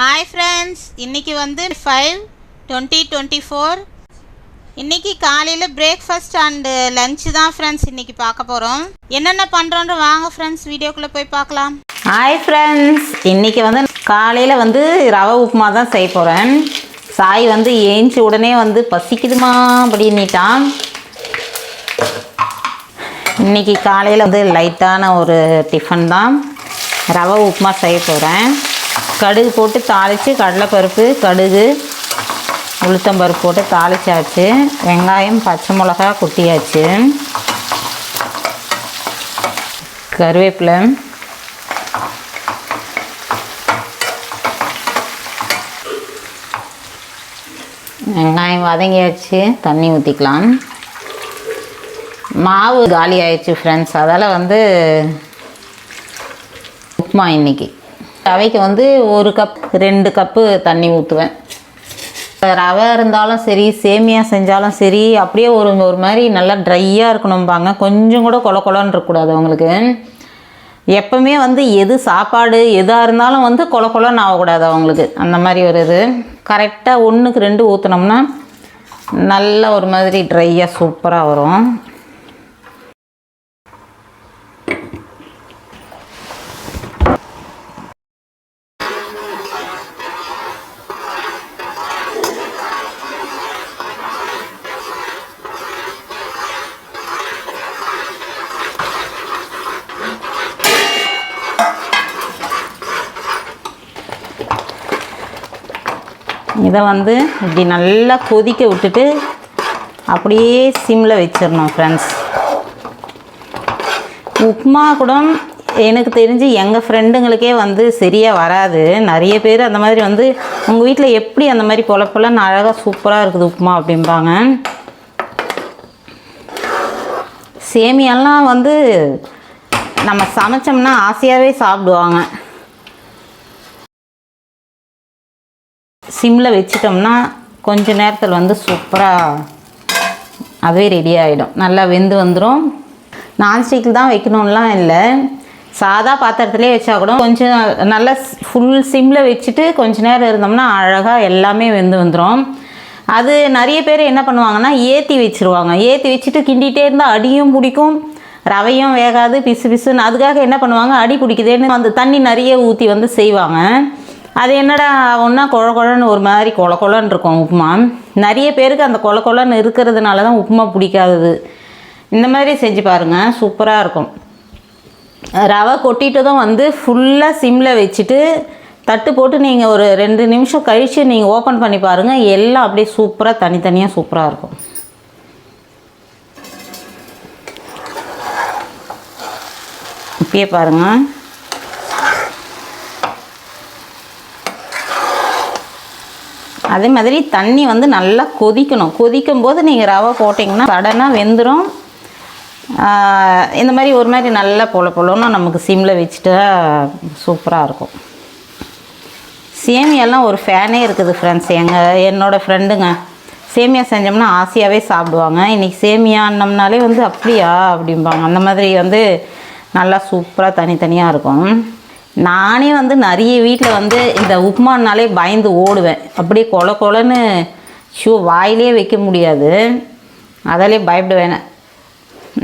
Hi friends இன்றைக்கி வந்து five twenty twenty four இன்றைக்கி காலையில் பிரேக்ஃபாஸ்ட் அண்டு லஞ்சு தான் ஃப்ரெண்ட்ஸ் இன்றைக்கி பார்க்க போகிறோம் என்னென்ன பண்ணுறோன்ற வாங்க ஃப்ரெண்ட்ஸ் வீடியோக்குள்ளே போய் பார்க்கலாம். ஹாய் ஃப்ரெண்ட்ஸ் இன்றைக்கி வந்து காலையில் வந்து ரவை உப்புமா தான் செய்ய போகிறேன் சாய் வந்து ஏஞ்சி உடனே வந்து பசிக்குதுமா அப்படின்னிட்டான். இன்றைக்கி காலையில் வந்து லைட்டான ஒரு டிஃபன் தான். ரவை உப்புமா செய்ய போகிறேன் கடுகு போட்டு தாளித்து கடலைப்பருப்பு கடுகு உளுத்தம்பருப்பு போட்டு தாளிச்சாச்சு. வெங்காயம் பச்சை மிளகா குட்டியாச்சு. கருவேப்பிலை. வெங்காயம் வதங்கியாச்சு. தண்ணி ஊற்றிக்கலாம் மாவு காலி ஆயிடுச்சு ஃப்ரெண்ட்ஸ் அதால் வந்து உப்புமா இன்றைக்கி ரவைக்கு வந்து ஒரு கப் ரெண்டு கப்பு தண்ணி ஊற்றுவேன் ரவை இருந்தாலும் சரி சேமியா செஞ்சாலும் சரி அப்படியே ஒரு ஒரு மாதிரி நல்லா ட்ரையாக இருக்கணும்பாங்க. கொஞ்சம் கூட கொல கொலன்னு இருக்கக்கூடாது அவங்களுக்கு. எப்பவுமே வந்து எது சாப்பாடு எதாக இருந்தாலும் வந்து கொல கொலன்னு ஆகக்கூடாது அவங்களுக்கு. அந்த மாதிரி ஒரு இது. கரெக்டாக ஒன்றுக்கு ரெண்டு ஊற்றினோம்னா நல்ல ஒரு மாதிரி ட்ரையாக சூப்பராக வரும். இதை வந்து இப்படி நல்லா கொதிக்க விட்டுட்டு அப்படியே சிம்மில் வச்சிடணும் ஃப்ரெண்ட்ஸ் உப்புமா கூட எனக்கு தெரிஞ்சு எங்கள் ஃப்ரெண்டுங்களுக்கே வந்து சரியாக வராது. நிறைய பேர் அந்த மாதிரி வந்து உங்கள் வீட்டில் எப்படி அந்த மாதிரி பொழப்பெல்லாம் அழகாக சூப்பராக இருக்குது உப்புமா அப்படிம்பாங்க. சேமியாலாம் வந்து நம்ம சமைச்சோம்னா ஆசையாகவே சாப்பிடுவாங்க. சிம்மில் வச்சிட்டோம்னா கொஞ்ச நேரத்தில் வந்து சூப்பராக அதுவே ரெடி ஆகிடும் நல்லா வெந்து வந்துடும் நான்ஸ்டிக்கில் தான் வைக்கணும்லாம் இல்லை. சாதா பாத்திரத்துலேயே வச்சா கூட கொஞ்சம் நல்லா ஃபுல் சிம்மில் வச்சுட்டு கொஞ்ச நேரம் இருந்தோம்னா அழகாக எல்லாமே வெந்து வந்துடும் அது நிறைய பேர் என்ன பண்ணுவாங்கன்னா ஏற்றி வச்சுருவாங்க. ஏற்றி வச்சுட்டு கிண்டிகிட்டே இருந்தால் அடியும் பிடிக்கும். ரவையும் வேகாது பிசு பிசுன்னு. அதுக்காக என்ன பண்ணுவாங்க? அடி பிடிக்குதேன்னு அந்த தண்ணி நிறைய ஊற்றி வந்து செய்வாங்க. அது என்னடா ஒன்றா குழ குழன்னு ஒரு மாதிரி கொல கொலன்னு இருக்கும் உப்புமா. நிறைய பேருக்கு அந்த கொல கொலன்னு இருக்கிறதுனால தான் உப்புமா பிடிக்காதது. இந்த மாதிரி செஞ்சு பாருங்கள் சூப்பராக இருக்கும். ரவை கொட்டிட்டதும் வந்து ஃபுல்லாக சிம்மில் வச்சுட்டு தட்டு போட்டு நீங்கள் ஒரு ரெண்டு நிமிஷம் கழித்து நீங்கள் ஓப்பன் பண்ணி பாருங்கள் எல்லாம் அப்படியே சூப்பராக தனித்தனியாக சூப்பராக இருக்கும். இப்பயே பாருங்கள் அதே மாதிரி தண்ணி வந்து நல்லா கொதிக்கணும். கொதிக்கும் போது நீங்கள் ரவை போட்டிங்கன்னா சடனாக வெந்துடும் இந்த மாதிரி ஒரு மாதிரி நல்லா பொல பொலன்னு நமக்கு சிம்மில் வச்சுட்டா சூப்பராக இருக்கும். சேமியாலாம் ஒரு ஃபேனே இருக்குது ஃப்ரெண்ட்ஸ் எங்கள் என்னோடய ஃப்ரெண்டுங்க சேமியா செஞ்சோம்னா ஆசையாகவே சாப்பிடுவாங்க. இன்றைக்கி சேமியான்னம்னாலே வந்து அப்படியா அப்படிம்பாங்க. அந்த மாதிரி வந்து நல்லா சூப்பராக தனித்தனியாக இருக்கும். நானே வந்து நிறைய வீட்டில் வந்து இந்த உப்புமானாலே பயந்து ஓடுவேன். அப்படியே கொல கொலன்னு ஷூ வாயிலே வைக்க முடியாது. அதாலே பயப்படுவேன்.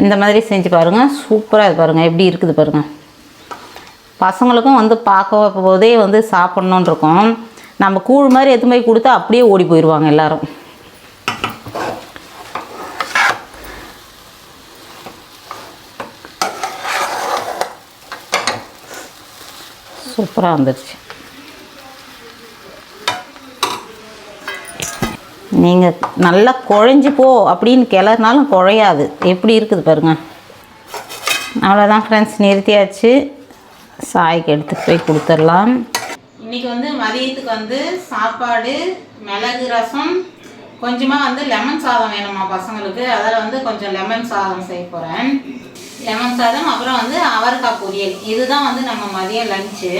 இந்த மாதிரி செஞ்சு பாருங்கள் சூப்பராக இது பாருங்கள் எப்படி இருக்குது பாருங்கள் பசங்களுக்கும் வந்து பார்க்க போதே வந்து சாப்பிட்ணுன்னு இருக்கும். நம்ம கூழ் மாதிரி எடுத்து போய் கொடுத்தா அப்படியே ஓடி போயிடுவாங்க எல்லோரும். சூப்பராக வந்துடுச்சு நீங்கள் நல்லா குழஞ்சி போ அப்படின்னு கிளறினாலும் குழையாது. எப்படி இருக்குது பாருங்கள் அவ்வளோதான் ஃப்ரெண்ட்ஸ் நிறுத்தியாச்சு. சாய்க்கு எடுத்துகிட்டு போய் கொடுத்துடலாம். இன்றைக்கி வந்து மதியத்துக்கு வந்து சாப்பாடு மிளகு ரசம் கொஞ்சமாக வந்து லெமன் சாதம் வேணுமா பசங்களுக்கு? அதில் வந்து கொஞ்சம் லெமன் சாதம் செய்ய போகிறேன் லெமன் சாதம் அப்புறம் வந்து அவரைக்காய் பொரியல். இதுதான் வந்து நம்ம மதியம் லஞ்சு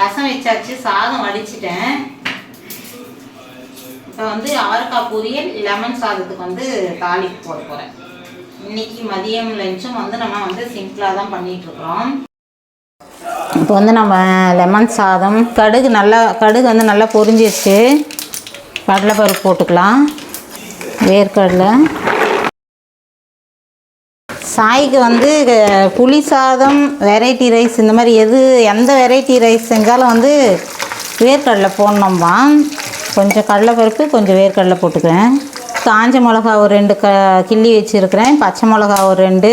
ரசம் வச்சாச்சு சாதம் வடிச்சிட்டேன். இப்போ வந்து அவரைக்காய் பொரியல் லெமன் சாதத்துக்கு வந்து தாளிப்பு போட போகிறேன் இன்னைக்கு மதியம் லஞ்சும் வந்து நம்ம வந்து சிம்பிளாக தான் பண்ணிகிட்ருக்குறோம் இப்போ வந்து நம்ம லெமன் சாதம் கடுகு நல்லா கடுகு வந்து நல்லா பொரிஞ்சிருச்சு. கடலைப்பருப்பு போட்டுக்கலாம். வேர்க்கடலை. சாய்க்கு வந்து புளி சாதம் வெரைட்டி ரைஸ் இந்த மாதிரி எது எந்த வெரைட்டி ரைஸ் செஞ்சாலும் வந்து வேர்க்கடலை போடணும்மா கொஞ்சம் கடலைப்பருப்பு கொஞ்சம் வேர்க்கடலை போட்டுக்கிறேன். காஞ்ச மிளகா ஒரு ரெண்டு க கிள்ளி வச்சுருக்கிறேன். பச்சை மிளகா ஒரு ரெண்டு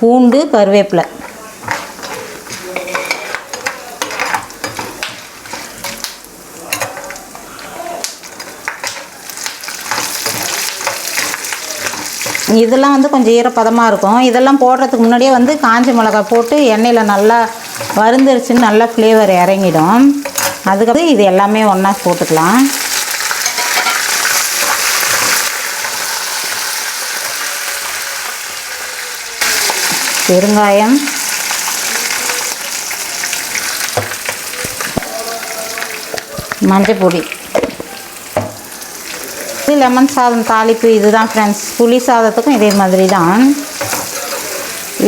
பூண்டு கருவேப்பிலை. இதெல்லாம் வந்து கொஞ்சம் ஈரப்பதமாக இருக்கும். இதெல்லாம் போடுறதுக்கு முன்னாடியே வந்து காஞ்ச மிளகா போட்டு எண்ணெயில் நல்லா வருந்துருச்சுன்னு நல்லா ஃப்ளேவர் இறங்கிடும். அதுக்கப்புறம் இது எல்லாமே ஒன்றா போட்டுக்கலாம். பெருங்காயம். மஞ்சள் பொடி. லெமன் சாதம் தாளிப்பு இதுதான் ஃப்ரெண்ட்ஸ் புளி சாதத்துக்கும் இதே மாதிரி தான்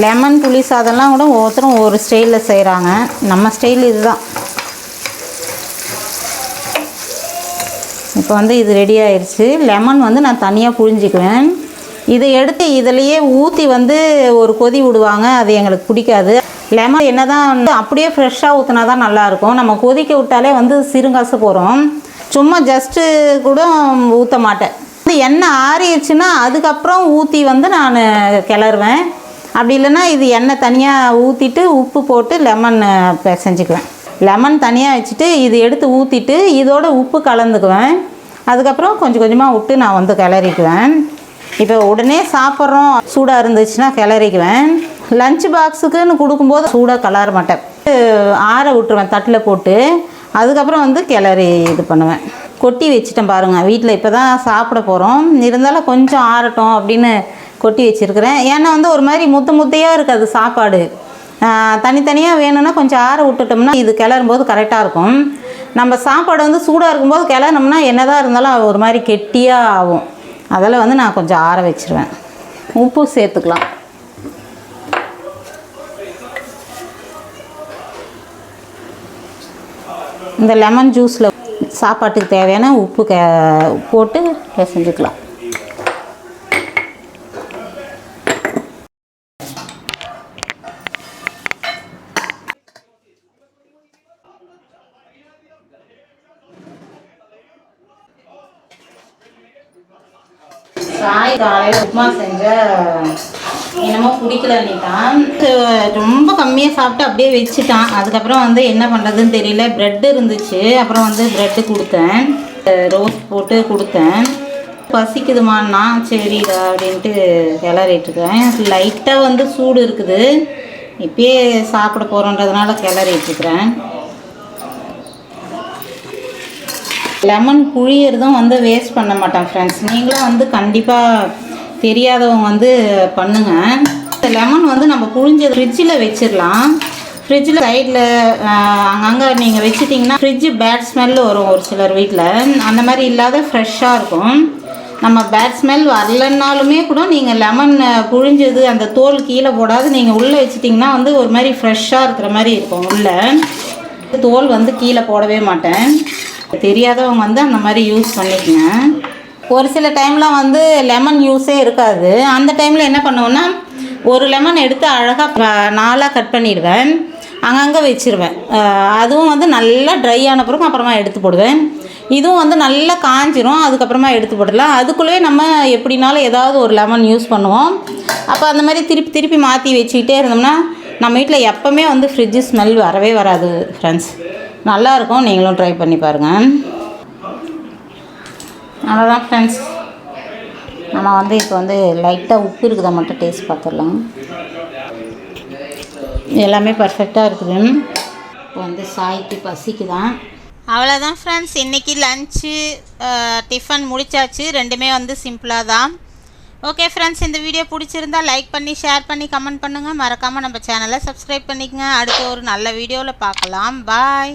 லெமன் புளி சாதம்லாம் கூட ஒவ்வொருத்தரும் ஒரு ஸ்டைலில் செய்கிறாங்க நம்ம ஸ்டைல் இதுதான். இப்போ வந்து இது ரெடி ஆயிடுச்சு லெமன் வந்து நான் தனியாக புழிஞ்சிக்குவேன். இதை எடுத்து இதிலையே ஊற்றி வந்து ஒரு கொதி விடுவாங்க. அது எங்களுக்கு பிடிக்காது. லெமன் என்ன தான் வந்து அப்படியே ஃப்ரெஷ்ஷாக ஊற்றினா தான் நல்லாயிருக்கும் நம்ம கொதிக்க விட்டாலே வந்து சிறுங்காசு போகிறோம் சும்மா ஜஸ்ட்டு கூட ஊற்ற மாட்டேன். வந்து எண்ணெய் ஆறிடுச்சுன்னா அதுக்கப்புறம் ஊற்றி வந்து நான் கிளறுவேன். அப்படி இல்லைன்னா இது எண்ணெய் தனியாக ஊற்றிட்டு உப்பு போட்டு லெமன் செஞ்சுக்குவேன் லெமன் தனியாக வச்சுட்டு இது எடுத்து ஊற்றிட்டு இதோட உப்பு கலந்துக்குவேன். அதுக்கப்புறம் கொஞ்சம் கொஞ்சமாக விட்டு நான் வந்து கிளறிக்குவேன். இப்போ உடனே சாப்பிட்றோம். சூடாக இருந்துச்சுன்னா கிளறிக்குவேன். லஞ்ச் பாக்ஸுக்குன்னு கொடுக்கும்போது சூடாக கிளற மாட்டேன். ஆற விட்டுருவேன் தட்டில் போட்டு. அதுக்கப்புறம் வந்து கிளறி இது பண்ணுவேன். கொட்டி வச்சுட்டேன் பாருங்கள் வீட்டில் இப்போ தான் சாப்பிட போகிறோம் இருந்தாலும் கொஞ்சம் ஆறட்டும் அப்படின்னு கொட்டி வச்சுருக்கிறேன். ஏன்னா வந்து ஒரு மாதிரி முத்த முத்தையாக இருக்காது சாப்பாடு. தனித்தனியாக வேணும்னா கொஞ்சம் ஆற விட்டுட்டோம்னா இது கிளறும் போது கரெக்டாக இருக்கும். நம்ம சாப்பாடு வந்து சூடாக இருக்கும்போது கிளறினோம்னா என்னதான் இருந்தாலும் ஒரு மாதிரி கெட்டியாக ஆகும். அதில் வந்து நான் கொஞ்சம் ஆற வச்சிருவேன். உப்பு சேர்த்துக்கலாம். இந்த லெமன் ஜூஸில் சாப்பாட்டுக்கு தேவையான உப்பு கே போட்டு செஞ்சுக்கலாம். சாய் காலையில் உப்புமா செஞ்ச என்னமோ பிடிக்கல நீட்டான் ரொம்ப கம்மியாக சாப்பிட்டு அப்படியே வச்சுட்டான். அதுக்கப்புறம் வந்து என்ன பண்ணுறதுன்னு தெரியல. ப்ரெட் இருந்துச்சு. அப்புறம் வந்து ப்ரெட்டு கொடுத்தேன். ரோஸ் போட்டு கொடுத்தேன். பசிக்குதுமான்னா சரிடா அப்படின்ட்டு கிளறிட்டுருக்கேன் லைட்டாக வந்து சூடு இருக்குது. இப்பயே சாப்பிட போகிறோன்றதுனால கிளறிட்டுருக்குறேன் லெமன் புழியறதும் வந்து வேஸ்ட் பண்ண மாட்டேன் ஃப்ரெண்ட்ஸ் நீங்களும் வந்து கண்டிப்பாக தெரியாதவங்க வந்து பண்ணுங்கள் இந்த லெமன் வந்து நம்ம புழிஞ்சது ஃப்ரிட்ஜில் வச்சிடலாம் ஃப்ரிட்ஜில் சைடில் அங்கங்கே நீங்கள் வச்சுட்டிங்கன்னா ஃப்ரிட்ஜு பேட் ஸ்மெல் வரும் ஒரு சிலர் வீட்டில் அந்த மாதிரி இல்லாத ஃப்ரெஷ்ஷாக இருக்கும். நம்ம பேட் ஸ்மெல் வரலன்னாலுமே கூட நீங்கள் லெமன் புழிஞ்சது அந்த தோல் கீழே போடாது. நீங்கள் உள்ளே வச்சிட்டிங்கன்னா வந்து ஒரு மாதிரி ஃப்ரெஷ்ஷாக இருக்கிற மாதிரி இருக்கும் உள்ளே. தோல் வந்து கீழே போடவே மாட்டேன். தெரியாதவங்க வந்து அந்த மாதிரி யூஸ் பண்ணிக்கங்க. ஒரு சில டைம்லாம் வந்து லெமன் யூஸே இருக்காது. அந்த டைமில் என்ன பண்ணுவோன்னா ஒரு லெமன் எடுத்து அழகாக நாலாக கட் பண்ணிடுவேன். அங்கங்கே வச்சுருவேன். அதுவும் வந்து நல்லா ட்ரை ஆன பிறகு அப்புறமா எடுத்து போடுவேன். இதுவும் வந்து நல்லா காஞ்சிரும் அதுக்கப்புறமா எடுத்து போடலாம் அதுக்குள்ளேயே நம்ம எப்படினாலும் ஏதாவது ஒரு லெமன் யூஸ் பண்ணுவோம். அப்போ அந்த மாதிரி திருப்பி திருப்பி மாற்றி வச்சுக்கிட்டே இருந்தோம்னா நம்ம வீட்டில் எப்போவுமே வந்து ஃப்ரிட்ஜு ஸ்மெல் வரவே வராது ஃப்ரெண்ட்ஸ் நல்லாயிருக்கும் நீங்களும் ட்ரை பண்ணி பாருங்கள் அவ்வளோதான் ஃப்ரெண்ட்ஸ் நம்ம வந்து இப்போ வந்து லைட்டாக உப்பு இருக்குதா மட்டும் டேஸ்ட் பார்த்துடலாம். எல்லாமே பர்ஃபெக்டாக இருக்குது. இப்போ வந்து சாய்க்கு பசிக்கு தான் அவ்வளோதான் ஃப்ரெண்ட்ஸ் இன்றைக்கி லன்ச்சு டிஃபன் முடிச்சாச்சு. ரெண்டுமே வந்து சிம்பிளாக தான். ஓகே ஃப்ரெண்ட்ஸ் இந்த வீடியோ பிடிச்சிருந்தா லைக் பண்ணி ஷேர் பண்ணி கமெண்ட் பண்ணுங்கள் மறக்காமல் நம்ம சேனலை சப்ஸ்கிரைப் பண்ணிக்கங்க. அடுத்த ஒரு நல்ல வீடியோவில் பார்க்கலாம். பாய்